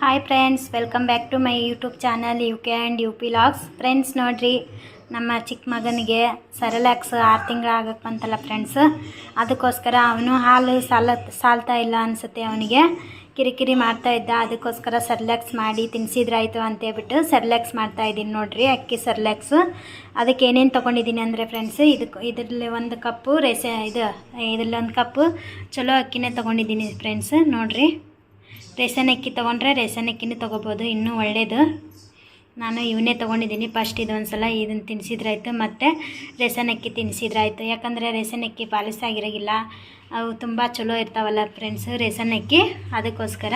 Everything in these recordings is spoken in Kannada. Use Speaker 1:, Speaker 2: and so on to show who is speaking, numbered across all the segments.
Speaker 1: Hi friends welcome back to my YouTube channel U K and U P logs friends ನೋಡಿರಿ, ನಮ್ಮ ಚಿಕ್ಕ ಮಗನಿಗೆ ಸರಲಾಕ್ಸ್ ಆರು ತಿಂಗಳು ಆಗಕ್ಕೆ ಬಂತಲ್ಲ ಫ್ರೆಂಡ್ಸ್ ಅದಕ್ಕೋಸ್ಕರ ಅವನು ಹಾಲು ಸಾಲ, ಸಾಲ್ತಾ ಇಲ್ಲ ಅನಿಸುತ್ತೆ ಅವನಿಗೆ. ಕಿರಿಕಿರಿ ಮಾಡ್ತಾ ಇದ್ದ, ಅದಕ್ಕೋಸ್ಕರ ಸರ್ಲ್ಯಾಕ್ಸ್ ಮಾಡಿ ತಿನ್ನಿಸಿದ್ರಾಯ್ತು ಅಂತೇಳ್ಬಿಟ್ಟು ಸರ್ಲ್ಯಾಕ್ಸ್ ಮಾಡ್ತಾ ಇದ್ದೀನಿ ನೋಡಿರಿ, ಅಕ್ಕಿ ಸರ್ಲ್ಯಾಕ್ಸ್ ಅದಕ್ಕೆ ಏನೇನು ತೊಗೊಂಡಿದ್ದೀನಿ ಅಂದರೆ ಫ್ರೆಂಡ್ಸ್ ಇದಕ್ಕೆ ಇದರಲ್ಲಿ ಒಂದು ಕಪ್ಪು ರೆಸೆ ಇದು ಇದರಲ್ಲಿ ಒಂದು ಕಪ್ಪು ಚಲೋ ಅಕ್ಕಿನೇ ತೊಗೊಂಡಿದ್ದೀನಿ ಫ್ರೆಂಡ್ಸ್ ನೋಡ್ರಿ. ರೇಷನ್ ಅಕ್ಕಿ ತೊಗೊಂಡ್ರೆ ರೇಷನ್ ಅಕ್ಕಿನೇ ತೊಗೋಬೋದು, ಇನ್ನೂ ಒಳ್ಳೆಯದು ನಾನು ಇವನ್ನೇ ತೊಗೊಂಡಿದ್ದೀನಿ ಫಸ್ಟ್ ಇದೊಂದು ಸಲ ಇದನ್ನು ತಿನ್ನಿಸಿದ್ರಾಯ್ತು ಮತ್ತು ರೇಷನ್ ಅಕ್ಕಿ ತಿನ್ನಿಸಿದ್ರಾಯ್ತು ಯಾಕಂದರೆ ರೇಷನ್ ಅಕ್ಕಿ ಪಾಲಿಸಾಗಿರೋಗಿಲ್ಲ ಅವು ತುಂಬ ಚಲೋ ಇರ್ತಾವಲ್ಲ ಫ್ರೆಂಡ್ಸ್ ರೇಷನ್ ಅಕ್ಕಿ, ಅದಕ್ಕೋಸ್ಕರ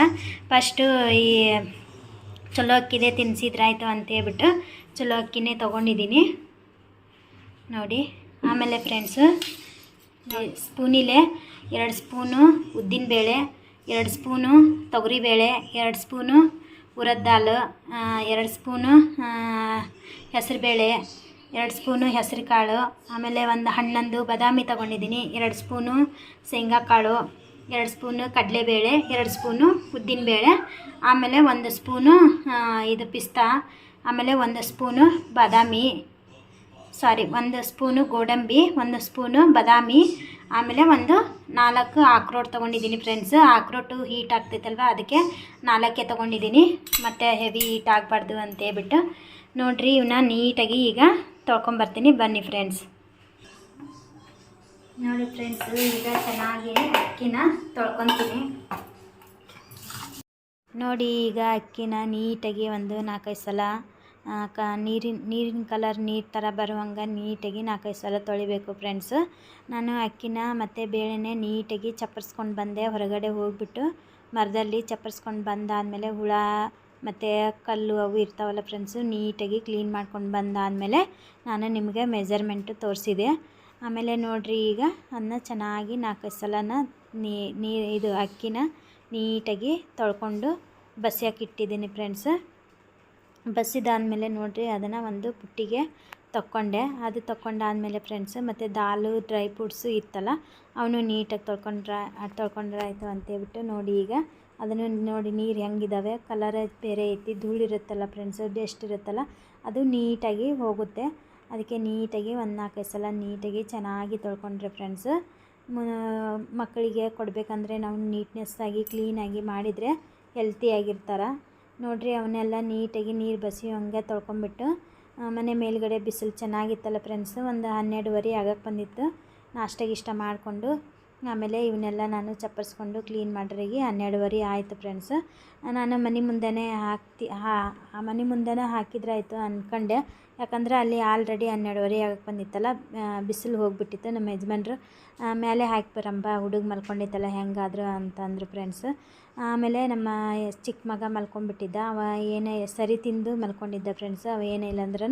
Speaker 1: ಫಸ್ಟು ಈ ಚಲೋ ಅಕ್ಕಿದೆ ತಿನ್ನಿಸಿದ್ರಾಯ್ತು ಅಂತೇಳ್ಬಿಟ್ಟು ಚಲೋ ಅಕ್ಕಿನೇ ತೊಗೊಂಡಿದ್ದೀನಿ. ನೋಡಿ, ಆಮೇಲೆ ಫ್ರೆಂಡ್ಸು ಸ್ಪೂನಿಲೆ ಎರಡು ಸ್ಪೂನು ಉದ್ದಿನಬೇಳೆ ಎರಡು ಸ್ಪೂನು ತೊಗರಿಬೇಳೆ ಎರಡು ಸ್ಪೂನು ಉರದ್ ದಾಲ್ ಎರಡು ಸ್ಪೂನು ಹೆಸರುಬೇಳೆ ಎರಡು ಸ್ಪೂನು ಹೆಸರು ಕಾಳು, ಆಮೇಲೆ ಒಂದು ಹಣ್ಣೊಂದು ಬಾದಾಮಿ ತೊಗೊಂಡಿದ್ದೀನಿ, ಎರಡು ಸ್ಪೂನು ಶೇಂಗಾ ಕಾಳು, ಎರಡು ಸ್ಪೂನು ಕಡಲೆಬೇಳೆ ಎರಡು ಸ್ಪೂನು ಉದ್ದಿನಬೇಳೆ ಆಮೇಲೆ ಒಂದು ಸ್ಪೂನು ಇದು ಪಿಸ್ತಾ, ಆಮೇಲೆ ಒಂದು ಸ್ಪೂನು ಬಾದಾಮಿ. ಸಾರಿ, ಒಂದು ಸ್ಪೂನು ಗೋಡಂಬಿ, ಒಂದು ಸ್ಪೂನು ಬಾದಾಮಿ, ಆಮೇಲೆ ಒಂದು ನಾಲ್ಕು ಆಕ್ರೋಟ್ ತೊಗೊಂಡಿದ್ದೀನಿ ಫ್ರೆಂಡ್ಸ್ ಆಕ್ರೋಟು ಹೀಟ್ ಆಗ್ತೈತಲ್ವ, ಅದಕ್ಕೆ ನಾಲ್ಕೇ ತೊಗೊಂಡಿದ್ದೀನಿ. ಮತ್ತು ಹೆವಿ ಹೀಟ್ ಆಗಬಾರ್ದು ಅಂತೇಳ್ಬಿಟ್ಟು ನೋಡಿರಿ ಇವನ್ನ ನೀಟಾಗಿ ಈಗ ತೊಳ್ಕೊಂಬರ್ತೀನಿ. ಬನ್ನಿ ಫ್ರೆಂಡ್ಸ್ ನೋಡಿ ಫ್ರೆಂಡ್ಸ್ ಈಗ ಚೆನ್ನಾಗಿ ಅಕ್ಕಿನ ತೊಳ್ಕೊತೀನಿ. ನೋಡಿ, ಈಗ ಅಕ್ಕಿನ ನೀಟಾಗಿ ಒಂದು ನಾಲ್ಕೈದು ಸಲ ಕ, ನೀರಿನ ನೀರಿನ ಕಲರ್ ನೀರು ಥರ ಬರುವಂಗೆ ನೀಟಾಗಿ ನಾಲ್ಕೈದು ಸಲ ತೊಳಿಬೇಕು ಫ್ರೆಂಡ್ಸ್ ನಾನು ಅಕ್ಕಿನ ಮತ್ತು ಬೇಳೆನೆ ನೀಟಾಗಿ ಚಪ್ಪರಿಸ್ಕೊಂಡು ಬಂದೆ. ಹೊರಗಡೆ ಹೋಗ್ಬಿಟ್ಟು ಮರದಲ್ಲಿ ಚಪ್ಪರಿಸ್ಕೊಂಡು ಬಂದಾದಮೇಲೆ ಹುಳ ಮತ್ತು ಕಲ್ಲು ಅವು ಇರ್ತಾವಲ್ಲ ಫ್ರೆಂಡ್ಸು ನೀಟಾಗಿ ಕ್ಲೀನ್ ಮಾಡ್ಕೊಂಡು ಬಂದಾದಮೇಲೆ ನಾನು ನಿಮಗೆ ಮೆಜರ್ಮೆಂಟು ತೋರಿಸಿದೆ. ಆಮೇಲೆ ನೋಡಿರಿ ಈಗ ಅದನ್ನ ಚೆನ್ನಾಗಿ ನಾಲ್ಕೈದು ಸಲನ ನೀ ಇದು ಅಕ್ಕಿನ ನೀಟಾಗಿ ತೊಳ್ಕೊಂಡು ಬಸಿಯಕ್ಕೆ ಇಟ್ಟಿದ್ದೀನಿ ಫ್ರೆಂಡ್ಸ್ ಬಸಿದಾದಮೇಲೆ ನೋಡಿರಿ ಅದನ್ನು ಒಂದು ಪುಟ್ಟಿಗೆ ತಕ್ಕೊಂಡೆ. ಅದು ತಕ್ಕೊಂಡಾದಮೇಲೆ ಫ್ರೆಂಡ್ಸ್ ಮತ್ತು ದಾಲು ಡ್ರೈ ಫ್ರೂಟ್ಸು ಇತ್ತಲ್ಲ, ಅವನು ನೀಟಾಗಿ ತೊಳ್ಕೊಂಡ್ರೆ ತೊಳ್ಕೊಂಡ್ರೆ ಆಯಿತು ಅಂತೇಳ್ಬಿಟ್ಟು ನೋಡಿ ಈಗ ಅದನ್ನು ನೋಡಿ ನೀರು ಹೆಂಗಿದಾವೆ. ಕಲರ್ ಬೇರೆ ಐತಿ ಧೂಳಿರುತ್ತಲ್ಲ ಫ್ರೆಂಡ್ಸು ಡಸ್ಟ್ ಇರುತ್ತಲ್ಲ, ಅದು ನೀಟಾಗಿ ಹೋಗುತ್ತೆ. ಅದಕ್ಕೆ ನೀಟಾಗಿ ಒಂದು ನಾಲ್ಕೈದು ಸಲ ನೀಟಾಗಿ ಚೆನ್ನಾಗಿ ತೊಳ್ಕೊಂಡ್ರೆ ಫ್ರೆಂಡ್ಸ್ ಮಕ್ಕಳಿಗೆ ಕೊಡಬೇಕಂದ್ರೆ ನಾವು ನೀಟ್ನೆಸ್ಸಾಗಿ ಕ್ಲೀನಾಗಿ ಮಾಡಿದರೆ ಹೆಲ್ತಿಯಾಗಿರ್ತಾರೆ ನೋಡಿರಿ ಅವನ್ನೆಲ್ಲ ನೀಟಾಗಿ ನೀರು ಬಸಿ ಹಂಗೆ ತೊಳ್ಕೊಂಬಿಟ್ಟು ಮನೆ ಮೇಲ್ಗಡೆ ಬಿಸಿಲು ಚೆನ್ನಾಗಿತ್ತಲ್ಲ ಫ್ರೆಂಡ್ಸು ಒಂದು ಹನ್ನೆರಡುವರೆ ಆಗಕ್ಕೆ ಬಂದಿತ್ತು. ನಾಷ್ಟ ಇಷ್ಟ ಮಾಡಿಕೊಂಡು, ಆಮೇಲೆ ಇವನ್ನೆಲ್ಲ ನಾನು ಚಪ್ಪರಿಸ್ಕೊಂಡು ಕ್ಲೀನ್ ಮಾಡ್ರಿಗೆ ಹನ್ನೆರಡುವರೆ ಆಯಿತು ಫ್ರೆಂಡ್ಸ್ ನಾನು ಮನೆ ಮುಂದೆನೇ ಹಾಕ್ತಿ, ಹಾ ಮನೆ ಮುಂದೆನೇ ಹಾಕಿದ್ರಾಯ್ತು ಅಂದ್ಕೊಂಡೆ ಯಾಕಂದ್ರೆ ಅಲ್ಲಿ ಆಲ್ರೆಡಿ ಹನ್ನೆರಡುವರೆ ಆಗಕ್ಕೆ ಬಂದಿತ್ತಲ್ಲ ಬಿಸಿಲು ಹೋಗ್ಬಿಟ್ಟಿತ್ತು, ನಮ್ಮ ಯಜಮಾನ್ರು ಮೇಲೆ ಹಾಕಿ ಬರಂಬ ಹುಡುಗ ಮಲ್ಕೊಂಡಿತ್ತಲ್ಲ, ಹೆಂಗಾದ್ರು ಅಂತಂದ್ರು ಫ್ರೆಂಡ್ಸ್ ಆಮೇಲೆ ನಮ್ಮ ಚಿಕ್ಕ ಮಗ ಮಲ್ಕೊಂಡ್ಬಿಟ್ಟಿದ್ದ, ಅವ ಏನೇ ಸರಿ ತಿಂದು ಮಲ್ಕೊಂಡಿದ್ದ ಫ್ರೆಂಡ್ಸ್ ಅವ ಏನೇ ಇಲ್ಲಾಂದ್ರೂ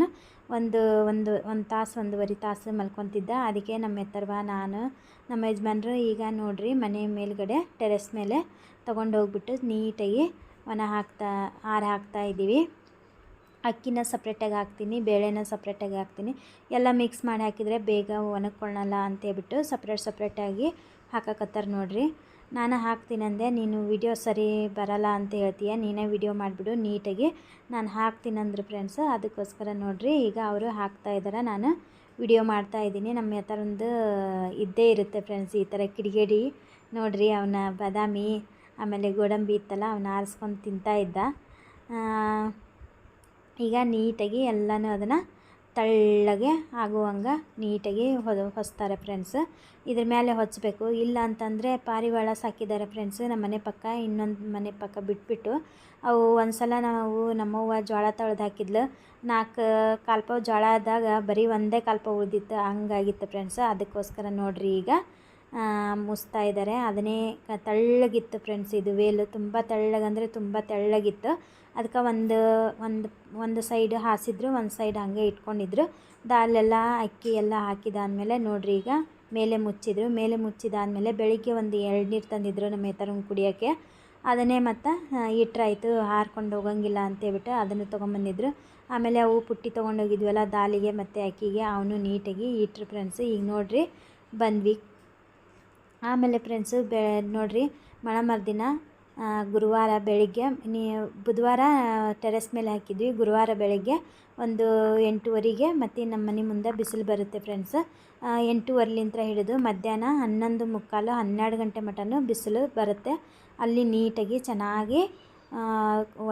Speaker 1: ಒಂದು ಒಂದು ಒಂದು ತಾಸು, ಒಂದೂವರೆ ತಾಸು ಮಲ್ಕೊತಿದ್ದ. ಅದಕ್ಕೆ ನಮ್ಮ ಎತ್ತರ್ವ ನಾನು, ನಮ್ಮ ಯಜಮಾನ್ರು, ಈಗ ನೋಡಿರಿ ಮನೆ ಮೇಲ್ಗಡೆ ಟೆರೆಸ್ ಮೇಲೆ ತೊಗೊಂಡು ಹೋಗ್ಬಿಟ್ಟು ನೀಟಾಗಿ ಒಣ ಹಾಕ್ತಾ ಹಾರ ಹಾಕ್ತಾ ಇದ್ದೀವಿ. ಅಕ್ಕಿನ ಸಪ್ರೇಟಾಗಿ ಹಾಕ್ತೀನಿ, ಬೇಳೆನ ಸಪ್ರೇಟಾಗಿ ಹಾಕ್ತೀನಿ. ಎಲ್ಲ ಮಿಕ್ಸ್ ಮಾಡಿ ಹಾಕಿದರೆ ಬೇಗ ಒಣಗ್ಕೊಳ್ಳಲ್ಲ ಅಂತೇಳ್ಬಿಟ್ಟು ಸಪ್ರೇಟ್ ಸಪ್ರೇಟಾಗಿ ಹಾಕಕತ್ತಾರೆ ನೋಡಿರಿ. ನಾನು ಹಾಕ್ತೀನಂದೆ ನೀನು ವಿಡಿಯೋ ಸರಿ ಬರಲ್ಲ ಅಂತ ಹೇಳ್ತೀಯ, ನೀನೇ ವಿಡಿಯೋ ಮಾಡಿಬಿಡು ನೀಟಾಗಿ. ನಾನು ಹಾಕ್ತೀನಂದ್ರೆ ಫ್ರೆಂಡ್ಸ್ ಅದಕ್ಕೋಸ್ಕರ ನೋಡಿರಿ, ಈಗ ಅವರು ಹಾಕ್ತಾ ಇದ್ದಾರೆ ನಾನು ವಿಡಿಯೋ ಮಾಡ್ತಾ ಇದ್ದೀನಿ. ನಮ್ಮ ಒಂದು ಇದ್ದೇ ಇರುತ್ತೆ ಫ್ರೆಂಡ್ಸ್ ಈ ಥರ ಕಿಡಿಗೇಡಿ. ನೋಡಿರಿ, ಅವನ ಬಾದಾಮಿ, ಆಮೇಲೆ ಗೋಡಂಬಿ ಇತ್ತಲ್ಲ ಅವನ್ನ ಆರಿಸ್ಕೊಂಡು ತಿಂತಾ ಇದ್ದ. ಈಗ ನೀಟಾಗಿ ಎಲ್ಲನೂ ಅದನ್ನು ತೆಳ್ಳಗೆ ಆಗುವಂಗೆ ನೀಟಾಗಿ ಹೊದ, ಹೊಸ್ತಾರೆ ಫ್ರೆಂಡ್ಸ್ ಇದ್ರ ಮೇಲೆ ಹೊಚ್ಚಬೇಕು ಇಲ್ಲ ಅಂತಂದರೆ ಪಾರಿವಾಳ ಸಾಕಿದ್ದಾರೆ ಫ್ರೆಂಡ್ಸ್ ನಮ್ಮ ಮನೆ ಪಕ್ಕ ಇನ್ನೊಂದು ಮನೆ ಪಕ್ಕ ಬಿಟ್ಬಿಟ್ಟು ಅವು ಒಂದು ಸಲ ನಾವು ನಮ್ಮವ್ವ ಜೋಳ ತೊಳೆದು ಹಾಕಿದ್ಲು. ನಾಲ್ಕು ಕಾಲ್ಪಾವು ಜೋಳ ಆದಾಗ ಬರೀ ಒಂದೇ ಕಾಲ್ಪ ಉಳಿದಿತ್ತು. ಹಂಗಾಗಿತ್ತು ಫ್ರೆಂಡ್ಸ್ ಅದಕ್ಕೋಸ್ಕರ ನೋಡ್ರಿ ಈಗ ಮುಸ್ತಾ ಇದ್ದಾರೆ ಅದನ್ನೇ ತೆಳ್ಳಗಿತ್ತು ಫ್ರೆಂಡ್ಸ್ ಇದು ವೇಲು. ತುಂಬ ತೆಳ್ಳಗಂದರೆ ತುಂಬ ತೆಳ್ಳಗಿತ್ತು. ಅದಕ್ಕೆ ಒಂದು ಒಂದು ಒಂದು ಸೈಡ್ ಹಾಸಿದ್ರು, ಒಂದು ಸೈಡ್ ಹಾಗೆ ಇಟ್ಕೊಂಡಿದ್ರು. ದಾಲೆಲ್ಲ ಅಕ್ಕಿ ಎಲ್ಲ ಹಾಕಿದಾದ್ಮೇಲೆ ನೋಡ್ರಿ ಈಗ ಮೇಲೆ ಮುಚ್ಚಿದ್ರು. ಮೇಲೆ ಮುಚ್ಚಿದಾದ್ಮೇಲೆ ಬೆಳಿಗ್ಗೆ ಒಂದು ಎರಡು ನೀರು ತಂದಿದ್ರು ನಮ್ಮ ಎತ್ತರಂಗೆ ಕುಡಿಯೋಕ್ಕೆ. ಅದನ್ನೇ ಮತ್ತು ಇಟ್ರಾಯಿತು, ಹಾರ್ಕೊಂಡು ಹೋಗಂಗಿಲ್ಲ ಅಂತೇಳ್ಬಿಟ್ಟು ಅದನ್ನು ತೊಗೊಂಬಂದಿದ್ರು. ಆಮೇಲೆ ಅವು ಪುಟ್ಟಿ ತೊಗೊಂಡೋಗಿದ್ವಲ್ಲ ದಾಲಿಗೆ ಮತ್ತು ಅಕ್ಕಿಗೆ, ಅವನು ನೀಟಾಗಿ ಇಟ್ರು ಫ್ರೆಂಡ್ಸ್ ಈಗ ನೋಡ್ರಿ, ಬಂದ್ವಿ. ಆಮೇಲೆ ಫ್ರೆಂಡ್ಸು ಬೆ, ನೋಡ್ರಿ ಮಳೆ ಮರುದಿನ ಗುರುವಾರ ಬೆಳಿಗ್ಗೆ, ನೀ, ಬುಧವಾರ ಟೆರೆಸ್ ಮೇಲೆ ಹಾಕಿದ್ವಿ. ಗುರುವಾರ ಬೆಳಿಗ್ಗೆ ಒಂದು ಎಂಟೂವರೆಗೆ ಮತ್ತು ನಮ್ಮ ಮನೆ ಮುಂದೆ ಬಿಸಿಲು ಬರುತ್ತೆ ಫ್ರೆಂಡ್ಸ್ ಎಂಟೂವರೆಲಿಂತ್ರ ಹಿಡಿದು ಮಧ್ಯಾಹ್ನ ಹನ್ನೊಂದು ಮುಕ್ಕಾಲು, ಹನ್ನೆರಡು ಗಂಟೆ ಮಟನೂ ಬಿಸಿಲು ಬರುತ್ತೆ. ಅಲ್ಲಿ ನೀಟಾಗಿ ಚೆನ್ನಾಗಿ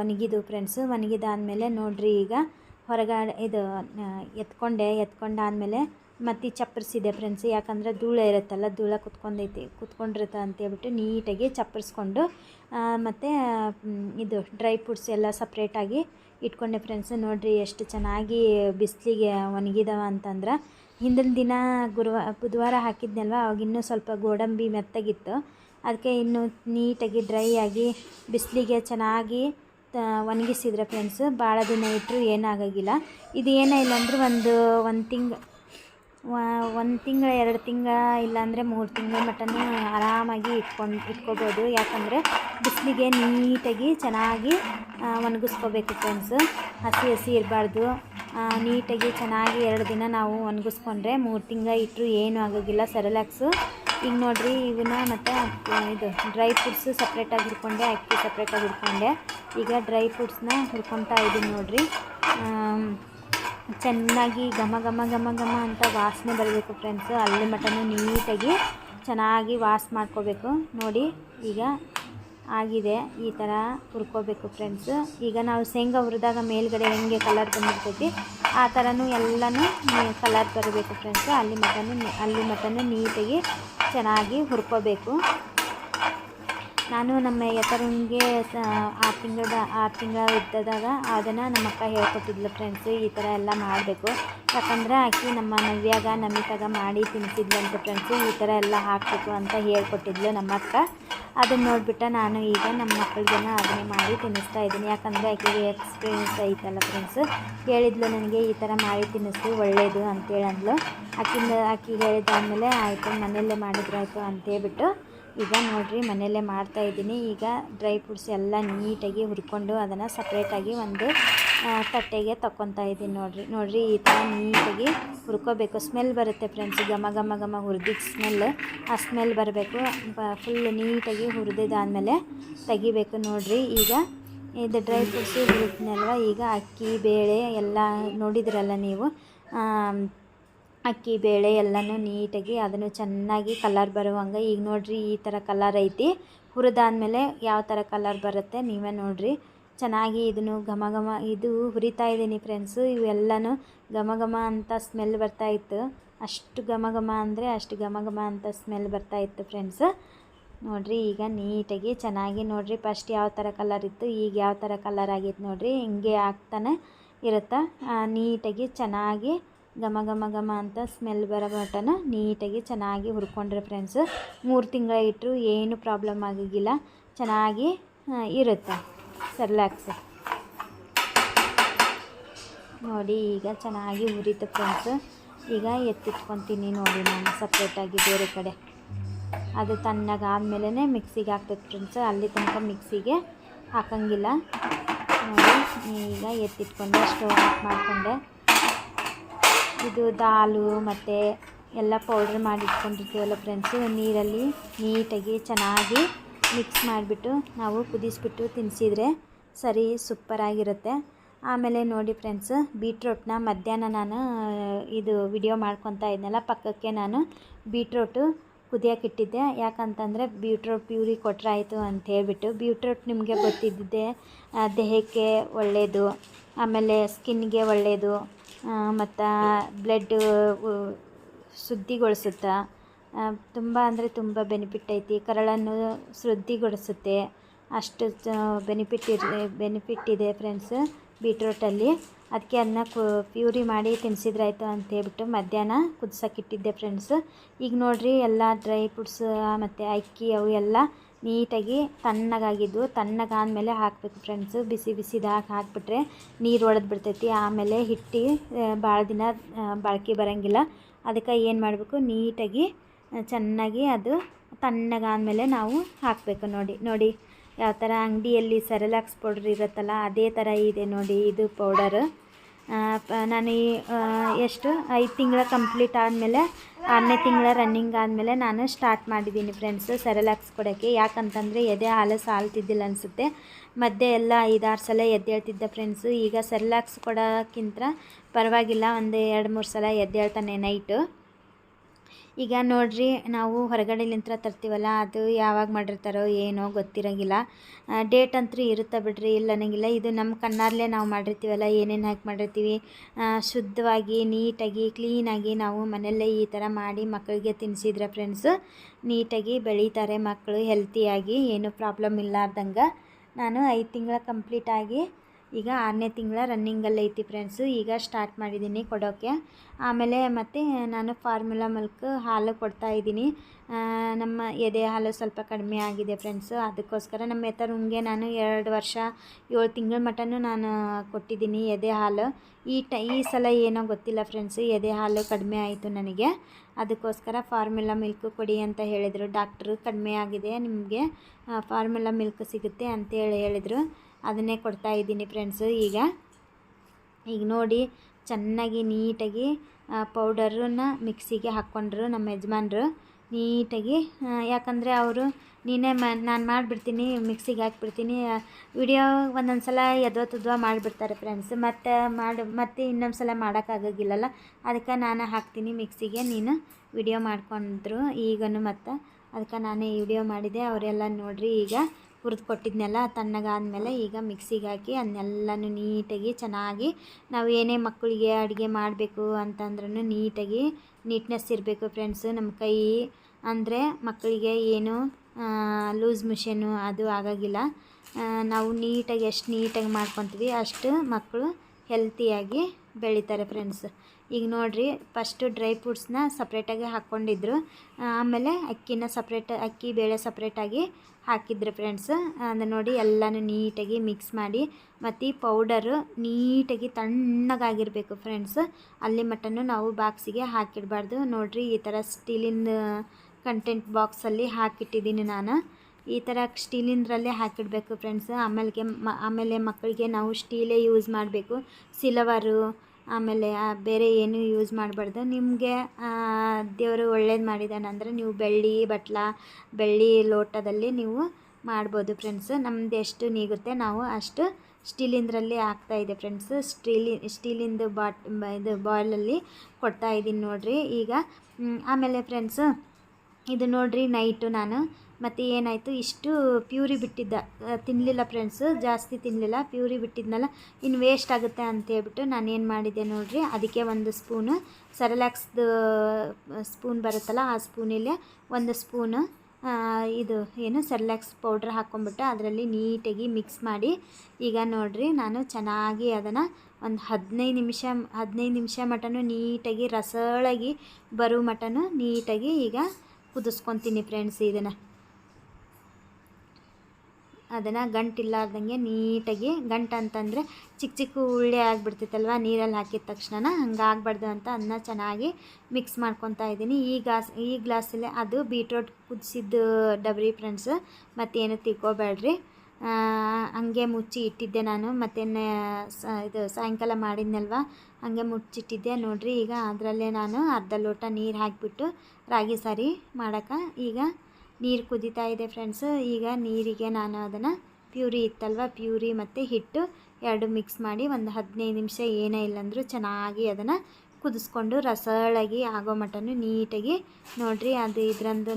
Speaker 1: ಒಣಗಿದು ಫ್ರೆಂಡ್ಸು ಒಣಗಿದಾದ್ಮೇಲೆ ನೋಡ್ರಿ ಈಗ ಹೊರಗಡೆ ಇದು ಎತ್ಕೊಂಡೆ, ಎತ್ಕೊಂಡಾದ್ಮೇಲೆ ಮತ್ತೆ ಚಪ್ಪರಿಸಿದೆ ಫ್ರೆಂಡ್ಸ್ ಯಾಕಂದ್ರೆ ಧೂಳ ಇರುತ್ತಲ್ಲ, ಧೂಳ ಕುತ್ಕೊಂಡೈತಿ, ಕುತ್ಕೊಂಡಿರುತ್ತೆ ಅಂತೇಳ್ಬಿಟ್ಟು ನೀಟಾಗಿ ಚಪ್ಪರಿಸ್ಕೊಂಡು ಮತ್ತು ಇದು ಡ್ರೈ ಫ್ರೂಟ್ಸ್ ಎಲ್ಲ ಸಪ್ರೇಟಾಗಿ ಇಟ್ಕೊಂಡೆ ಫ್ರೆಂಡ್ಸ್ ನೋಡಿರಿ ಎಷ್ಟು ಚೆನ್ನಾಗಿ ಬಿಸಿಲಿಗೆ ಒಣಗಿದವ ಅಂತಂದ್ರೆ, ಹಿಂದಿನ ದಿನ ಗುರುವಾರ ಬುಧವಾರ ಹಾಕಿದ್ನಲ್ವ, ಅವಾಗ ಇನ್ನೂ ಸ್ವಲ್ಪ ಗೋಡಂಬಿ ಮೆತ್ತಗಿತ್ತು. ಅದಕ್ಕೆ ಇನ್ನೂ ನೀಟಾಗಿ ಡ್ರೈ ಆಗಿ ಬಿಸಿಲಿಗೆ ಚೆನ್ನಾಗಿ ಒಣಗಿಸಿದ್ರೆ ಫ್ರೆಂಡ್ಸ್ ಭಾಳ ದಿನ ಇಟ್ಟರು ಏನಾಗೋಗಿಲ್ಲ. ಇದು ಏನೇ ಇಲ್ಲ ಅಂದ್ರೆ ಒಂದು ಒಂದು ತಿಂಗ್ ಒಂದು ತಿಂಗಳು, ಎರಡು ತಿಂಗಳು, ಇಲ್ಲಾಂದರೆ ಮೂರು ತಿಂಗಳ ಮಟನೂ ಆರಾಮಾಗಿ ಇಟ್ಕೊಂಡು, ಇಟ್ಕೋಬೋದು. ಯಾಕಂದರೆ ಬಿಸಿಲಿಗೆ ನೀಟಾಗಿ ಚೆನ್ನಾಗಿ ಒಣಗಿಸ್ಕೋಬೇಕು ಫ್ರೆಂಡ್ಸ್ ಹಸಿ ಹಸಿ ಇರಬಾರ್ದು. ನೀಟಾಗಿ ಚೆನ್ನಾಗಿ ಎರಡು ದಿನ ನಾವು ಒಣಗಿಸ್ಕೊಂಡ್ರೆ ಮೂರು ತಿಂಗಳು ಇಟ್ಟರು ಏನೂ ಆಗೋಗಿಲ್ಲ ಸೆರೆಲಾಕ್ಸು ಈಗ ನೋಡಿರಿ ಇವನ್ನ ಮತ್ತು ಇದು ಡ್ರೈ ಫ್ರೂಟ್ಸು ಸಪ್ರೇಟಾಗಿ ಹುರ್ಕೊಂಡೆ, ಅಕ್ಕಿ ಸಪ್ರೇಟಾಗಿ ಹುರ್ಕೊಂಡೆ. ಈಗ ಡ್ರೈ ಫ್ರೂಟ್ಸ್ನ ಹುರ್ಕೊತಾ ಇದ್ದೀನಿ ನೋಡಿರಿ. ಚೆನ್ನಾಗಿ ಘಮ ಘಮ ಘಮ ಘಮ ಅಂತ ವಾಸನೆ ಬರಬೇಕು ಫ್ರೆಂಡ್ಸು ಅಲ್ಲಿ ಮಟನು ನೀಟಾಗಿ ಚೆನ್ನಾಗಿ ವಾಸ್ ಮಾಡ್ಕೋಬೇಕು. ನೋಡಿ, ಈಗ ಆಗಿದೆ ಈ ಥರ ಹುರ್ಕೋಬೇಕು ಫ್ರೆಂಡ್ಸು ಈಗ ನಾವು ಶೇಂಗಾ ಹುರಿದಾಗ ಮೇಲ್ಗಡೆ ಹೆಂಗೆ ಕಲರ್ ಬಂದಿರ್ತೈತಿ, ಆ ಥರನೂ ಎಲ್ಲನೂ ಕಲರ್ ಬರಬೇಕು ಫ್ರೆಂಡ್ಸು ಅಲ್ಲಿ ಮಟನು ಅಲ್ಲಿ ಮಟನು ನೀಟಾಗಿ ಚೆನ್ನಾಗಿ ಹುರ್ಕೋಬೇಕು. ನಾನು ನಮ್ಮ ಯತರಂಗೆ ಆರು ತಿಂಗಳ ಆರು ತಿಂಗಳ ಇದ್ದದಾಗ ಅದನ್ನು ನಮ್ಮ ಅಕ್ಕ ಹೇಳ್ಕೊಟ್ಟಿದ್ಲು ಫ್ರೆಂಡ್ಸು ಈ ಥರ ಎಲ್ಲ ಮಾಡಬೇಕು. ಯಾಕಂದರೆ ಆಕೆ ನಮ್ಮ ನವ್ಯಾಗ ನಮಿತಾಗ ಮಾಡಿ ಅಂತ ಫ್ರೆಂಡ್ಸು ಈ ಥರ ಎಲ್ಲ ಹಾಕಬೇಕು ಅಂತ ಹೇಳ್ಕೊಟ್ಟಿದ್ಲು ನಮ್ಮ ಅಕ್ಕ. ಅದನ್ನು ನೋಡಿಬಿಟ್ಟು ನಾನು ಈಗ ನಮ್ಮ ಮಕ್ಕಳಿಗೆನ ಅದನ್ನೇ ಮಾಡಿ ತಿನ್ನಿಸ್ತಾ ಇದ್ದೀನಿ. ಯಾಕಂದರೆ ಆಕೆಗೆ ಎಕ್ಸ್ಪೀರಿಯನ್ಸ್ ಐತಲ್ಲ ಫ್ರೆಂಡ್ಸು ಹೇಳಿದ್ಲು ನನಗೆ ಈ ಥರ ಮಾಡಿ ತಿನ್ನಿಸು ಒಳ್ಳೆಯದು ಅಂತೇಳಿ ಅಂದ್ಲು ಆಕಿಂದ, ಆಕಿ ಹೇಳಿದಾದ್ಮೇಲೆ ಆಯಿತು, ಮನೆಯಲ್ಲೇ ಮಾಡಿದ್ರಾಯಿತು ಅಂತೇಳ್ಬಿಟ್ಟು ಈಗ ನೋಡಿರಿ, ಮನೆಯಲ್ಲೇ ಮಾಡ್ತಾ ಇದ್ದೀನಿ. ಈಗ ಡ್ರೈ ಫ್ರೂಟ್ಸ್ ಎಲ್ಲ ನೀಟಾಗಿ ಹುರ್ಕೊಂಡು ಅದನ್ನು ಸಪ್ರೇಟಾಗಿ ಒಂದು ತಟ್ಟೆಗೆ ತಗೊತಾ ಇದ್ದೀನಿ ನೋಡಿರಿ. ನೋಡಿರಿ, ಈ ಥರ ನೀಟಾಗಿ ಹುರ್ಕೋಬೇಕು. ಸ್ಮೆಲ್ ಬರುತ್ತೆ ಫ್ರೆಂಡ್ಸ್ ಘಮ ಘಮ ಘಮ ಹುರಿದಿದ್ದ ಸ್ಮೆಲ್ ಆ ಸ್ಮೆಲ್ ಬರಬೇಕು. ಫುಲ್ ನೀಟಾಗಿ ಹುರಿದಿದ್ದಾದಮೇಲೆ ತೆಗಿಬೇಕು ನೋಡಿರಿ. ಈಗ ಇದು ಡ್ರೈ ಫ್ರೂಟ್ಸು ಹುರಿದ್ನಲ್ವ? ಈಗ ಅಕ್ಕಿ, ಬೇಳೆ ಎಲ್ಲ ನೋಡಿದ್ರಲ್ಲ ನೀವು? ಅಕ್ಕಿ ಬೇಳೆ ಎಲ್ಲನೂ ನೀಟಾಗಿ ಅದನ್ನು ಚೆನ್ನಾಗಿ ಕಲರ್ ಬರುವಂಗೆ. ಈಗ ನೋಡಿರಿ ಈ ಥರ ಕಲರ್ ಐತಿ. ಹುರಿದಾದ್ಮೇಲೆ ಯಾವ ಥರ ಕಲರ್ ಬರುತ್ತೆ ನೀವೇ ನೋಡಿರಿ. ಚೆನ್ನಾಗಿ ಇದನ್ನು ಘಮ ಘಮ ಇದು ಹುರಿತಾ ಇದ್ದೀನಿ ಫ್ರೆಂಡ್ಸು ಇವೆಲ್ಲನೂ ಘಮ ಘಮ ಅಂತ ಸ್ಮೆಲ್ ಬರ್ತಾ ಇತ್ತು. ಅಷ್ಟು ಘಮ ಘಮ ಅಂದರೆ ಅಷ್ಟು ಘಮ ಘಮ ಅಂತ ಸ್ಮೆಲ್ ಬರ್ತಾ ಇತ್ತು ಫ್ರೆಂಡ್ಸ್ ನೋಡಿರಿ ಈಗ ನೀಟಾಗಿ ಚೆನ್ನಾಗಿ ನೋಡಿರಿ. ಫಸ್ಟ್ ಯಾವ ಥರ ಕಲರ್ ಇತ್ತು, ಈಗ ಯಾವ ಥರ ಕಲರ್ ಆಗಿತ್ತು ನೋಡಿರಿ. ಹಿಂಗೆ ಆಗ್ತಾನೆ ಇರುತ್ತೆ? ನೀಟಾಗಿ ಚೆನ್ನಾಗಿ ಘಮ ಘಮ ಘಮ ಅಂತ ಸ್ಮೆಲ್ ಬರೋ ಮಟನ ನೀಟಾಗಿ ಚೆನ್ನಾಗಿ ಹುರ್ಕೊಂಡ್ರೆ ಫ್ರೆಂಡ್ಸ್ ಮೂರು ತಿಂಗಳ ಇಟ್ಟರು ಏನು ಪ್ರಾಬ್ಲಮ್ ಆಗೋಗಿಲ್ಲ. ಚೆನ್ನಾಗಿ ಇರುತ್ತೆ. ಸರ್ಲಾಕ್ಸ್ ನೋಡಿ, ಈಗ ಚೆನ್ನಾಗಿ ಹುರಿತು ಫ್ರೆಂಡ್ಸ್ ಈಗ ಎತ್ತಿಟ್ಕೊತೀನಿ ನೋಡಿ ನಾನು ಸಪ್ರೇಟಾಗಿ ಬೇರೆ ಕಡೆ. ಅದು ತಣ್ಣಗಾದ್ಮೇಲೆ ಮಿಕ್ಸಿಗೆ ಹಾಕ್ಬೇಕು ಫ್ರೆಂಡ್ಸ್ ಅಲ್ಲಿ ತನಕ ಮಿಕ್ಸಿಗೆ ಹಾಕಂಗಿಲ್ಲ. ನೋಡಿ, ಈಗ ಎತ್ತಿಟ್ಕೊಂಡೆ ಸ್ಟೋವ್ ಆಫ್ ಮಾಡಿಕೊಂಡೆ. ಇದು ದಾಲು ಮತ್ತು ಎಲ್ಲ ಪೌಡ್ರ್ ಮಾಡಿ ಇಟ್ಕೊಂಡಿರ್ತೀವಲ್ಲ ಫ್ರೆಂಡ್ಸು ನೀರಲ್ಲಿ ನೀಟಾಗಿ ಚೆನ್ನಾಗಿ ಮಿಕ್ಸ್ ಮಾಡಿಬಿಟ್ಟು ನಾವು ಕುದಿಸ್ಬಿಟ್ಟು ತಿನ್ನಿಸಿದರೆ ಸರಿ ಸೂಪರಾಗಿರುತ್ತೆ ಆಮೇಲೆ ನೋಡಿ ಫ್ರೆಂಡ್ಸ್ ಬೀಟ್ರೋಟ್ನ ಮಧ್ಯಾಹ್ನ ನಾನು ಇದು ವಿಡಿಯೋ ಮಾಡ್ಕೊತಾ ಇದ್ನಲ್ಲ, ಪಕ್ಕಕ್ಕೆ ನಾನು ಬೀಟ್ರೋಟು ಕುದಿಯೋಕ್ಕಿಟ್ಟಿದ್ದೆ ಯಾಕಂತಂದರೆ ಬೀಟ್ರೋಟ್ ಪ್ಯೂರಿ ಕೊಟ್ಟರೆ ಆಯಿತು ಅಂತ ಹೇಳ್ಬಿಟ್ಟು. ಬೀಟ್ರೋಟ್ ನಿಮಗೆ ಗೊತ್ತಿದ್ದಿದ್ದೆ ದೇಹಕ್ಕೆ ಒಳ್ಳೆಯದು ಆಮೇಲೆ ಸ್ಕಿನ್ಗೆ ಒಳ್ಳೆಯದು ಮತ್ತು ಬ್ಲಡ್ ಶುದ್ಧಿಗೊಳಿಸುತ್ತೆ? ತುಂಬ ಅಂದರೆ ತುಂಬ ಬೆನಿಫಿಟ್ ಐತಿ. ಕರಳನ್ನು ಶುದ್ಧಿಗೊಳಿಸುತ್ತೆ. ಅಷ್ಟು ಬೆನಿಫಿಟ್ ಇರ್ ಬೆನಿಫಿಟ್ ಇದೆ ಫ್ರೆಂಡ್ಸ್ ಬೀಟ್ರೋಟಲ್ಲಿ ಅದಕ್ಕೆ ಅದನ್ನ ಕು ಪ್ಯೂರಿ ಮಾಡಿ ತಿನ್ನಿಸಿದ್ರಾಯ್ತು ಅಂತ ಹೇಳ್ಬಿಟ್ಟು ಮಧ್ಯಾಹ್ನ ಕುದ್ಸಕ್ಕಿಟ್ಟಿದ್ದೆ ಫ್ರೆಂಡ್ಸ್ ಈಗ ನೋಡಿರಿ ಎಲ್ಲ ಡ್ರೈ ಫ್ರೂಟ್ಸ್ ಮತ್ತು ಅಕ್ಕಿ ಅವು ಎಲ್ಲ ನೀಟಾಗಿ ತಣ್ಣಗಾಗಿದ್ದು ತಣ್ಣಗಾದ್ಮೇಲೆ ಹಾಕಬೇಕು ಫ್ರೆಂಡ್ಸು ಬಿಸಿ ಬಿಸಿದಾಗ ಹಾಕಿಬಿಟ್ರೆ ನೀರು ಒಡೆದು ಬಿಡ್ತೈತಿ. ಆಮೇಲೆ ಹಿಟ್ಟು ಭಾಳ ದಿನ ಬಾಳ್ಕೆ ಬರೋಂಗಿಲ್ಲ. ಅದಕ್ಕೆ ಏನು ಮಾಡಬೇಕು? ನೀಟಾಗಿ ಚೆನ್ನಾಗಿ ಅದು ತಣ್ಣಗಾದ್ಮೇಲೆ ನಾವು ಹಾಕಬೇಕು ನೋಡಿ. ನೋಡಿ, ಯಾವ ಥರ ಅಂಗಡಿಯಲ್ಲಿ ಸೆರೆಲಾಕ್ಸ್ ಪೌಡ್ರ್ ಇರುತ್ತಲ್ಲ, ಅದೇ ಥರ ಇದೆ ನೋಡಿ ಇದು ಪೌಡರ್. ನಾನು ಈ ಎಷ್ಟು? ಐದು ತಿಂಗಳ ಕಂಪ್ಲೀಟ್ ಆದಮೇಲೆ, ಆರನೇ ತಿಂಗಳ ರನ್ನಿಂಗ್ ಆದಮೇಲೆ ನಾನು ಸ್ಟಾರ್ಟ್ ಮಾಡಿದ್ದೀನಿ ಫ್ರೆಂಡ್ಸು ಸೆರೆಲಾಕ್ಸ್ ಕೊಡೋಕ್ಕೆ. ಯಾಕಂತಂದರೆ ಎದೆ ಹಾಲು ಸಾಲ್ತಿದ್ದಿಲ್ಲ ಅನಿಸುತ್ತೆ. ಮಧ್ಯೆ ಎಲ್ಲ ಐದಾರು ಸಲ ಎದ್ದೇಳ್ತಿದ್ದೆ ಫ್ರೆಂಡ್ಸು ಈಗ ಸೆರೆಲಾಕ್ಸ್ ಕೊಡೋಕ್ಕಿಂತ ಪರವಾಗಿಲ್ಲ, ಒಂದು ಎರಡು ಮೂರು ಸಲ ಎದ್ದೇಳ್ತಾನೆ ನೈಟು ಈಗ ನೋಡ್ರಿ, ನಾವು ಹೊರಗಡೆಲಿಂತ್ರ ತರ್ತೀವಲ್ಲ, ಅದು ಯಾವಾಗ ಮಾಡಿರ್ತಾರೋ ಏನೋ ಗೊತ್ತಿರೋಂಗಿಲ್ಲ. ಡೇಟ್ ಅಂತೂ ಇರುತ್ತೆ ಬಿಡ್ರಿ, ಇಲ್ಲ ಅನ್ನಂಗಿಲ್ಲ. ಇದು ನಮ್ಮ ಕಣ್ಣಾರಲ್ಲೇ ನಾವು ಮಾಡಿರ್ತೀವಲ್ಲ, ಏನೇನು ಹಾಕಿ ಮಾಡಿರ್ತೀವಿ. ಶುದ್ಧವಾಗಿ, ನೀಟಾಗಿ ಕ್ಲೀನಾಗಿ ನಾವು ಮನೆಯಲ್ಲೇ ಈ ಥರ ಮಾಡಿ ಮಕ್ಕಳಿಗೆ ತಿನ್ನಿಸಿದ್ರೆ ಫ್ರೆಂಡ್ಸು ನೀಟಾಗಿ ಬೆಳೀತಾರೆ ಮಕ್ಕಳು ಹೆಲ್ತಿಯಾಗಿ ಏನೂ ಪ್ರಾಬ್ಲಮ್ ಇಲ್ಲಾರ್ದಂಗೆ. ನಾನು ಐದು ತಿಂಗಳ ಕಂಪ್ಲೀಟ್ ಆಗಿ ಈಗ ಆರನೇ ತಿಂಗಳ ರನ್ನಿಂಗಲ್ಲಿ ಐತಿ ಫ್ರೆಂಡ್ಸು ಈಗ ಸ್ಟಾರ್ಟ್ ಮಾಡಿದ್ದೀನಿ ಕೊಡೋಕ್ಕೆ ಆಮೇಲೆ ಮತ್ತು ನಾನು ಫಾರ್ಮುಲಾ ಮಿಲ್ಕ್ ಹಾಲು ಕೊಡ್ತಾ ಇದ್ದೀನಿ. ನಮ್ಮ ಎದೆ ಹಾಲು ಸ್ವಲ್ಪ ಕಡಿಮೆ ಆಗಿದೆ ಫ್ರೆಂಡ್ಸು ಅದಕ್ಕೋಸ್ಕರ ನಮ್ಮ ಎತ್ತರುಂಗೆ ನಾನು ಎರಡು ವರ್ಷ ಏಳು ತಿಂಗಳ ಮಟನೂ ನಾನು ಕೊಟ್ಟಿದ್ದೀನಿ ಎದೆ ಹಾಲು. ಈ ಟ, ಈ ಸಲ ಏನೋ ಗೊತ್ತಿಲ್ಲ ಫ್ರೆಂಡ್ಸು ಎದೆ ಹಾಲು ಕಡಿಮೆ ಆಯಿತು ನನಗೆ. ಅದಕ್ಕೋಸ್ಕರ ಫಾರ್ಮುಲಾ ಮಿಲ್ಕ್ ಕೊಡಿ ಅಂತ ಹೇಳಿದರು. ಡಾಕ್ಟ್ರು ಕಡಿಮೆ ಆಗಿದೆ ನಿಮಗೆ ಫಾರ್ಮುಲಾ ಮಿಲ್ಕ್ ಸಿಗುತ್ತೆ ಅಂತೇಳಿ ಹೇಳಿದರು. ಅದನ್ನೇ ಕೊಡ್ತಾ ಇದ್ದೀನಿ ಫ್ರೆಂಡ್ಸು ಈಗ ಈಗ ನೋಡಿ, ಚೆನ್ನಾಗಿ ನೀಟಾಗಿ ಪೌಡರನ್ನ ಮಿಕ್ಸಿಗೆ ಹಾಕ್ಕೊಂಡ್ರು ನಮ್ಮ ಯಜಮಾನ್ರು. ನೀಟಾಗಿ ಯಾಕಂದರೆ ಅವರು, ನೀನೇ ಮ, ನಾನು ಮಾಡಿಬಿಡ್ತೀನಿ ಮಿಕ್ಸಿಗೆ ಹಾಕ್ಬಿಡ್ತೀನಿ. ವಿಡಿಯೋ ಒಂದೊಂದು ಸಲ ಎದ್ವ ತುದ್ವ ಮಾಡಿಬಿಡ್ತಾರೆ ಫ್ರೆಂಡ್ಸ್ ಮತ್ತು ಮಾಡಿ, ಮತ್ತೆ ಇನ್ನೊಂದು ಸಲ ಮಾಡೋಕ್ಕಾಗೋಗಿಲ್ಲಲ್ಲ? ಅದಕ್ಕೆ ನಾನು ಹಾಕ್ತೀನಿ ಮಿಕ್ಸಿಗೆ ನೀನು ವಿಡಿಯೋ ಮಾಡ್ಕೊಂಡ್ರು ಈಗನು ಮತ್ತು. ಅದಕ್ಕೆ ನಾನೇ ವಿಡಿಯೋ ಮಾಡಿದೆ. ಅವರೆಲ್ಲ ನೋಡಿರಿ ಈಗ. ಹುರಿದು ಕೊಟ್ಟಿದ್ನೆಲ್ಲ ತಣ್ಣಗಾದ್ಮೇಲೆ ಈಗ ಮಿಕ್ಸಿಗೆ ಹಾಕಿ ಅದನ್ನೆಲ್ಲನೂ ನೀಟಾಗಿ ಚೆನ್ನಾಗಿ ನಾವು ಏನೇ ಮಕ್ಕಳಿಗೆ ಅಡುಗೆ ಮಾಡಬೇಕು ಅಂತಂದ್ರೂ ನೀಟಾಗಿ ನೀಟ್ನೆಸ್ ಇರಬೇಕು ಫ್ರೆಂಡ್ಸು ನಮ್ಮ ಕೈ. ಅಂದರೆ ಮಕ್ಕಳಿಗೆ ಏನು ಲೂಸ್ ಮಿಷನು ಅದು ಆಗೋಗಿಲ್ಲ. ನಾವು ನೀಟಾಗಿ ಎಷ್ಟು ನೀಟಾಗಿ ಮಾಡ್ಕೊತೀವಿ ಅಷ್ಟು ಮಕ್ಕಳು ಹೆಲ್ತಿಯಾಗಿ ಬೆಳೀತಾರೆ ಫ್ರೆಂಡ್ಸ್. ಈಗ ನೋಡಿರಿ, ಫಸ್ಟು ಡ್ರೈ ಫ್ರೂಟ್ಸ್ನ ಸಪ್ರೇಟಾಗಿ ಹಾಕ್ಕೊಂಡಿದ್ರು. ಆಮೇಲೆ ಅಕ್ಕಿನ ಸಪ್ರೇಟ್, ಅಕ್ಕಿ, ಬೇಳೆ ಸಪ್ರೇಟಾಗಿ ಹಾಕಿದ್ರು ಫ್ರೆಂಡ್ಸ್ ಅಂದರೆ ನೋಡಿ ಎಲ್ಲನೂ ನೀಟಾಗಿ ಮಿಕ್ಸ್ ಮಾಡಿ, ಮತ್ತು ಈ ಪೌಡರು ನೀಟಾಗಿ ತಣ್ಣಗಾಗಿರಬೇಕು ಫ್ರೆಂಡ್ಸ್ ಅಲ್ಲಿ ಮಟನ್ನು ನಾವು ಬಾಕ್ಸಿಗೆ ಹಾಕಿಡಬಾರ್ದು. ನೋಡಿರಿ, ಈ ಥರ ಸ್ಟೀಲಿನ ಕಂಟೆಂಟ್ ಬಾಕ್ಸಲ್ಲಿ ಹಾಕಿಟ್ಟಿದ್ದೀನಿ ನಾನು. ಈ ಥರ ಸ್ಟೀಲಿಂದ್ರಲ್ಲೇ ಹಾಕಿಡಬೇಕು ಫ್ರೆಂಡ್ಸ್ ಆಮೇಲೆ ಆಮೇಲೆ ಮಕ್ಕಳಿಗೆ ನಾವು ಸ್ಟೀಲೇ ಯೂಸ್ ಮಾಡಬೇಕು. ಸಿಲವರು ಆಮೇಲೆ ಬೇರೆ ಏನು ಯೂಸ್ ಮಾಡಬಾರ್ದು. ನಿಮಗೆ ದೇವರು ಒಳ್ಳೇದು ಮಾಡಿದಾನಂದರೆ ನೀವು ಬೆಳ್ಳಿ, ಬಟ್ಲ, ಬೆಳ್ಳಿ ಲೋಟದಲ್ಲಿ ನೀವು ಮಾಡ್ಬೋದು ಫ್ರೆಂಡ್ಸ್ ನಮ್ದು ಎಷ್ಟು ನೀಗುತ್ತೆ ನಾವು ಅಷ್ಟು ಸ್ಟೀಲಿಂದ್ರಲ್ಲಿ ಆಗ್ತಾ ಇದೆ ಫ್ರೆಂಡ್ಸ್ ಸ್ಟೀಲಿ, ಸ್ಟೀಲಿಂದು ಬಾಟ್ ಇದು ಬಾಯ್ಲಲ್ಲಿ ಕೊಡ್ತಾ ಇದ್ದೀನಿ ನೋಡಿರಿ. ಈಗ ಆಮೇಲೆ ಫ್ರೆಂಡ್ಸು ಇದು ನೋಡಿರಿ ನೈಟು ನಾನು. ಮತ್ತು ಏನಾಯಿತು, ಇಷ್ಟು ಪ್ಯೂರಿ ಬಿಟ್ಟಿದ್ದ ತಿನ್ನಲಿಲ್ಲ ಫ್ರೆಂಡ್ಸು ಜಾಸ್ತಿ ತಿನ್ನಲಿಲ್ಲ ಪ್ಯೂರಿ ಬಿಟ್ಟಿದ್ನಲ್ಲ ಇನ್ನು ವೇಸ್ಟ್ ಆಗುತ್ತೆ ಅಂತ ಹೇಳ್ಬಿಟ್ಟು ನಾನು ಏನು ಮಾಡಿದೆ ನೋಡಿರಿ, ಅದಕ್ಕೆ ಒಂದು ಸ್ಪೂನು ಸರಲ್ಯಾಕ್ಸ್ದು ಸ್ಪೂನ್ ಬರುತ್ತಲ್ಲ, ಆ ಸ್ಪೂನಲ್ಲೇ ಒಂದು ಸ್ಪೂನು ಇದು ಏನು ಸರ್ಲ್ಯಾಕ್ಸ್ ಪೌಡ್ರ್ ಹಾಕ್ಕೊಂಬಿಟ್ಟು ಅದರಲ್ಲಿ ನೀಟಾಗಿ ಮಿಕ್ಸ್ ಮಾಡಿ, ಈಗ ನೋಡಿರಿ ನಾನು ಚೆನ್ನಾಗಿ ಅದನ್ನು ಒಂದು ಹದಿನೈದು ನಿಮಿಷ ಹದಿನೈದು ನಿಮಿಷ ಮಟನು ನೀಟಾಗಿ, ರಸಳಾಗಿ ಬರೋ ಮಟನು ನೀಟಾಗಿ ಈಗ ಕುದಿಸ್ಕೊತೀನಿ ಫ್ರೆಂಡ್ಸ್ ಇದನ್ನು. ಅದನ್ನು ಗಂಟಿಲ್ಲಾರ್ದಂಗೆ ನೀಟಾಗಿ ಗಂಟು ಅಂತಂದರೆ ಚಿಕ್ಕ ಚಿಕ್ಕ ಉಳ್ಳೆ ಆಗಿಬಿಡ್ತಿತ್ತಲ್ವ ನೀರಲ್ಲಿ ಹಾಕಿದ ತಕ್ಷಣ ಹಂಗೆ ಆಗಬಾರ್ದು ಅಂತ ಅನ್ನ ಚೆನ್ನಾಗಿ ಮಿಕ್ಸ್ ಮಾಡ್ಕೊತಾ ಇದ್ದೀನಿ. ಈ ಗ್ಲಾಸ್ ಈ ಗ್ಲಾಸಲ್ಲೇ ಅದು ಬೀಟ್ರೋಟ್ ಕುದಿಸಿದ್ದು ಡಬ್ರಿ ಫ್ರೆಂಡ್ಸ್ ಮತ್ತೇನು ತಿಳ್ಕೊಬೇಡ್ರಿ. ಆ, ಹಂಗೆ ಮುಚ್ಚಿ ಇಟ್ಟಿದ್ದೆ ನಾನು. ಮತ್ತೆ ಇದು ಸಾಯಂಕಾಲ ಮಾಡಿದ್ನಲ್ವ? ಹಂಗೆ ಮುಚ್ಚಿಟ್ಟಿದ್ದೆ. ನೋಡಿರಿ ಈಗ ಅದರಲ್ಲೇ ನಾನು ಅರ್ಧ ಲೋಟ ನೀರು ಹಾಕಿಬಿಟ್ಟು ರಾಗಿ ಸಾರಿ ಮಾಡೋಕೆ ಈಗ ನೀರು ಕುದೀತಾ ಇದೆ ಫ್ರೆಂಡ್ಸು ಈಗ ನೀರಿಗೆ ನಾನು ಅದನ್ನು ಪ್ಯೂರಿ ಇತ್ತಲ್ವ? ಪ್ಯೂರಿ ಮತ್ತು ಹಿಟ್ಟು ಎರಡು ಮಿಕ್ಸ್ ಮಾಡಿ ಒಂದು ಹದಿನೈದು ನಿಮಿಷ ಏನೇ ಇಲ್ಲಂದ್ರೂ ಚೆನ್ನಾಗಿ ಅದನ್ನು ಕುದಿಸ್ಕೊಂಡು ರಸಳಾಗಿ ಆಗೋ ಮಟನು ನೀಟಾಗಿ ನೋಡಿರಿ. ಅದು ಇದ್ರಂದೂ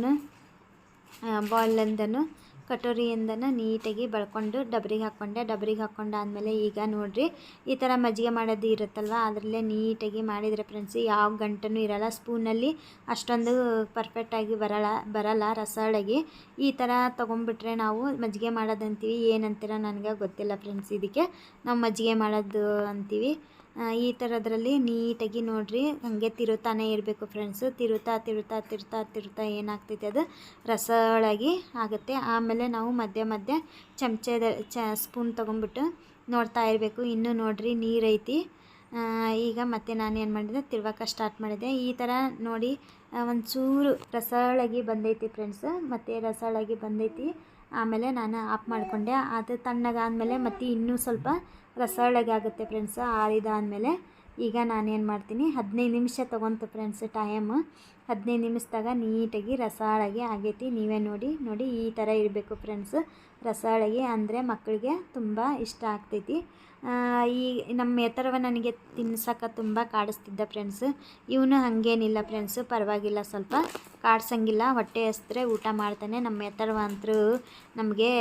Speaker 1: ಬಾಯ್ಲಿಂದನು ಕಟೋರಿಯಿಂದನೂ ನೀಟಾಗಿ ಬಳ್ಕೊಂಡು ಡಬ್ರಿಗೆ ಹಾಕ್ಕೊಂಡೆ, ಡಬ್ರಿಗೆ ಹಾಕ್ಕೊಂಡಾದಮೇಲೆ ಈಗ ನೋಡಿರಿ ಈ ಥರ ಮಜ್ಜಿಗೆ ಮಾಡೋದು ಇರುತ್ತಲ್ವ? ಅದರಲ್ಲೇ ನೀಟಾಗಿ ಮಾಡಿದರೆ ಫ್ರೆಂಡ್ಸ್ ಯಾವ ಗಂಟನು ಇರಲ್ಲ. ಸ್ಪೂನಲ್ಲಿ ಅಷ್ಟೊಂದು ಪರ್ಫೆಕ್ಟಾಗಿ ಬರಲ್ಲ ಬರಲ್ಲ, ರಸಳಾಗಿ. ಈ ಥರ ತೊಗೊಂಬಿಟ್ರೆ ನಾವು ಮಜ್ಜಿಗೆ ಮಾಡೋದಂತೀವಿ. ಏನಂತೀರ ನನಗೆ ಗೊತ್ತಿಲ್ಲ ಫ್ರೆಂಡ್ಸ್ ಇದಕ್ಕೆ ನಾವು ಮಜ್ಜಿಗೆ ಮಾಡೋದು ಅಂತೀವಿ. ಈ ಥರದ್ರಲ್ಲಿ ನೀಟಾಗಿ ನೋಡ್ರಿ, ಹಾಗೆ ತಿರುತ್ತಾನೆ ಇರಬೇಕು ಫ್ರೆಂಡ್ಸು ತಿರುತ್ತಾ ತಿರುತ್ತಾ ತಿರುತ್ತಾ ತಿರುತ್ತಾ ಏನಾಗ್ತೈತೆ ಅದು? ರಸಳಾಗಿ ಆಗುತ್ತೆ. ಆಮೇಲೆ ನಾವು ಮಧ್ಯ ಮಧ್ಯ ಚಮಚದ, ಚ ಸ್ಪೂನ್ ತೊಗೊಂಬಿಟ್ಟು ನೋಡ್ತಾ ಇರಬೇಕು. ಇನ್ನೂ ನೋಡ್ರಿ, ನೀರೈತಿ. ಈಗ ಮತ್ತೆ ನಾನು ಏನು ಮಾಡಿದೆ? ತಿರ್ವಕ್ಕೆ ಸ್ಟಾರ್ಟ್ ಮಾಡಿದೆ. ಈ ಥರ ನೋಡಿ ಒಂದು ಚೂರು ರಸಳಾಗಿ ಬಂದೈತಿ ಫ್ರೆಂಡ್ಸ್ ಮತ್ತು ರಸಳಾಗಿ ಬಂದೈತಿ. ಆಮೇಲೆ ನಾನು ಆಫ್ ಮಾಡಿಕೊಂಡೆ. ಅದು ತಣ್ಣಗಾದಮೇಲೆ ಮತ್ತು ಇನ್ನೂ ಸ್ವಲ್ಪ ರಸೊಳಗಾಗುತ್ತೆ ಫ್ರೆಂಡ್ಸ್ ಆರಿದಾದಮೇಲೆ. ಈಗ ನಾನೇನು ಮಾಡ್ತೀನಿ, ಹದಿನೈದು ನಿಮಿಷ ತೊಗೊಂತು ಫ್ರೆಂಡ್ಸ್ ಟೈಮ್ ಹದಿನೈದು ನಿಮಿಷದಾಗ ನೀಟಾಗಿ ರಸಾಳಗೆ ಆಗೈತಿ. ನೀವೇ ನೋಡಿ ನೋಡಿ ಈ ಥರ ಇರಬೇಕು ಫ್ರೆಂಡ್ಸ್ ರಸಾಳಗೆ ಅಂದರೆ ಮಕ್ಕಳಿಗೆ ತುಂಬ ಇಷ್ಟ ಆಗ್ತೈತಿ. ಈ ನಮ್ಮ ಎತ್ತರವ ನನಗೆ ತಿನ್ಸಕ್ಕೆ ತುಂಬ ಕಾಡಿಸ್ತಿದ್ದ ಫ್ರೆಂಡ್ಸ್ ಇವನು ಹಾಗೇನಿಲ್ಲ ಫ್ರೆಂಡ್ಸು ಪರವಾಗಿಲ್ಲ ಸ್ವಲ್ಪ ಕಾಡ್ಸಂಗಿಲ್ಲ. ಹೊಟ್ಟೆ ಹಸ್ತ್ರೆ ಊಟ ಮಾಡ್ತಾನೆ. ನಮ್ಮ ಎತ್ತರವ ಅಂತರೂ ನಮಗೆ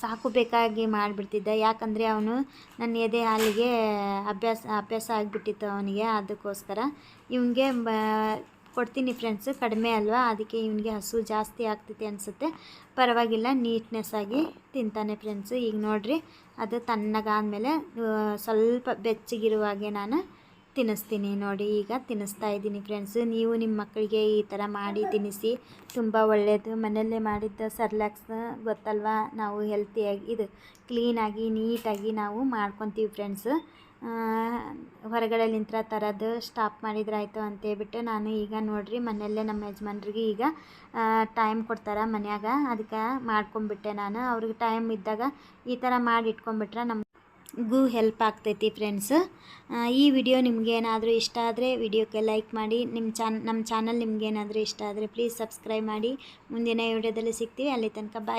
Speaker 1: ಸಾಕು ಬೇಕಾಗಿ ಮಾಡಿಬಿಡ್ತಿದ್ದ. ಯಾಕಂದರೆ ಅವನು ನನ್ನ ಎದೆ ಹಾಲಿಗೆ ಅಭ್ಯಾಸ ಅಭ್ಯಾಸ ಆಗಿಬಿಟ್ಟಿತ್ತು ಅವನಿಗೆ. ಅದಕ್ಕೋಸ್ಕರ ಇವನಿಗೆ ಕೊಡ್ತೀನಿ ಫ್ರೆಂಡ್ಸ್ ಕಡಿಮೆ ಅಲ್ವಾ? ಅದಕ್ಕೆ ಇವನಿಗೆ ಹಸು ಜಾಸ್ತಿ ಆಗ್ತೈತೆ ಅನಿಸುತ್ತೆ. ಪರವಾಗಿಲ್ಲ ನೀಟ್ನೆಸ್ ಆಗಿ ತಿಂತಾನೆ ಫ್ರೆಂಡ್ಸ್ ಈಗ ನೋಡಿರಿ, ಅದು ತಣ್ಣಗಾದಮೇಲೆ ಸ್ವಲ್ಪ ಬೆಚ್ಚಗಿರುವಾಗೆ ನಾನು ತಿನ್ನಿಸ್ತೀನಿ ನೋಡಿ. ಈಗ ತಿನ್ನಿಸ್ತಾ ಇದ್ದೀನಿ ಫ್ರೆಂಡ್ಸ್ ನೀವು ನಿಮ್ಮ ಮಕ್ಕಳಿಗೆ ಈ ಥರ ಮಾಡಿ ತಿನ್ನಿಸಿ. ತುಂಬ ಒಳ್ಳೆಯದು ಮನೆಯಲ್ಲೇ ಮಾಡಿದ್ದ ಸರ್ಲ್ಯಾಕ್ಸ್ ಗೊತ್ತಲ್ವಾ? ನಾವು ಹೆಲ್ತಿಯಾಗಿ ಇದು ಕ್ಲೀನಾಗಿ ನೀಟಾಗಿ ನಾವು ಮಾಡ್ಕೊತೀವಿ ಫ್ರೆಂಡ್ಸ್ ಹೊರಗಡೆಲಿಂತ್ರ ತರೋದು ಸ್ಟಾಪ್ ಮಾಡಿದ್ರಾಯ್ತು ಅಂತೇಳ್ಬಿಟ್ಟು ನಾನು ಈಗ ನೋಡ್ರಿ ಮನೆಯಲ್ಲೇ ನಮ್ಮ ಯಜಮಾನ್ರಿಗೆ ಈಗ ಟೈಮ್ ಕೊಡ್ತಾರೆ ಮನ್ಯಾಗ. ಅದಕ್ಕೆ ಮಾಡ್ಕೊಂಬಿಟ್ಟೆ ನಾನು. ಅವ್ರಿಗೆ ಟೈಮ್ ಇದ್ದಾಗ ಈ ಥರ ಮಾಡಿ ಇಟ್ಕೊಂಬಿಟ್ರೆ ನಮಗೂ ಹೆಲ್ಪ್ ಆಗ್ತೈತಿ ಫ್ರೆಂಡ್ಸ್ ಈ ವಿಡಿಯೋ ನಿಮಗೇನಾದರೂ ಇಷ್ಟ ಆದರೆ ವಿಡಿಯೋಕ್ಕೆ ಲೈಕ್ ಮಾಡಿ. ನಿಮ್ಮ ಚಾನ್ ನಮ್ಮ ಚಾನಲ್ ನಿಮಗೇನಾದರೂ ಇಷ್ಟ ಆದರೆ ಪ್ಲೀಸ್ ಸಬ್ಸ್ಕ್ರೈಬ್ ಮಾಡಿ. ಮುಂದಿನ ವಿಡಿಯೋದಲ್ಲಿ ಸಿಗ್ತೀವಿ. ಅಲ್ಲಿ ತನಕ ಬಾಯ್